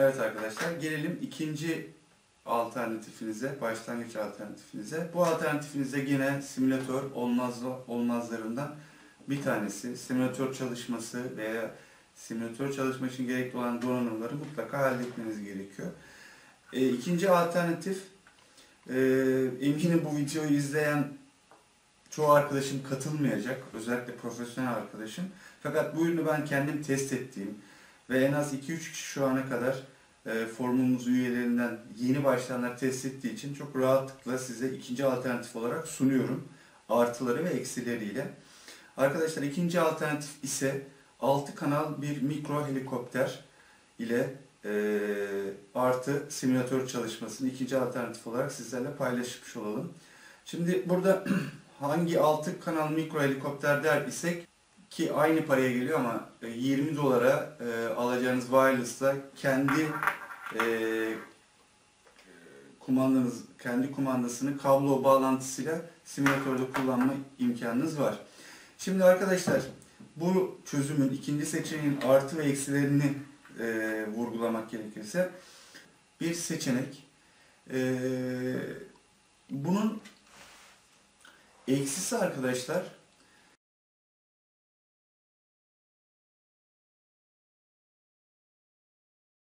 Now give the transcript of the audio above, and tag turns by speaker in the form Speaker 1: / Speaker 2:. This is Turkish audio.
Speaker 1: Evet arkadaşlar gelelim ikinci alternatifinize, başlangıç alternatifinize. Bu alternatifinize yine simülatör olmaz, olmazlarından bir tanesi. Simülatör çalışması veya simülatör çalışma için gerekli olan donanımları mutlaka halletmeniz gerekiyor. E, ikinci alternatif, e, eminim bu videoyu izleyen çoğu arkadaşım katılmayacak, özellikle profesyonel arkadaşım. Fakat bu ürünü ben kendim test ettiğim ve en az 2-3 kişi şu ana kadar e, forumumuz üyelerinden yeni başlayanlar test ettiği için çok rahatlıkla size ikinci alternatif olarak sunuyorum. Artıları ve eksileriyle. Arkadaşlar ikinci alternatif ise 6 kanal bir mikro helikopter ile e, artı simülatör çalışmasını ikinci alternatif olarak sizlerle paylaşmış olalım. Şimdi burada hangi 6 kanal mikro helikopter der isek ki aynı paraya geliyor ama e, 20 dolara e, alacağınız wireless'la kendi e, kumandanız, kendi kumandasını kablo bağlantısıyla simülatörde kullanma imkanınız var. Şimdi arkadaşlar bu çözümün ikinci seçeneğin artı ve eksilerini e, vurgulamak gerekirse bir seçenek e, bunun eksisi arkadaşlar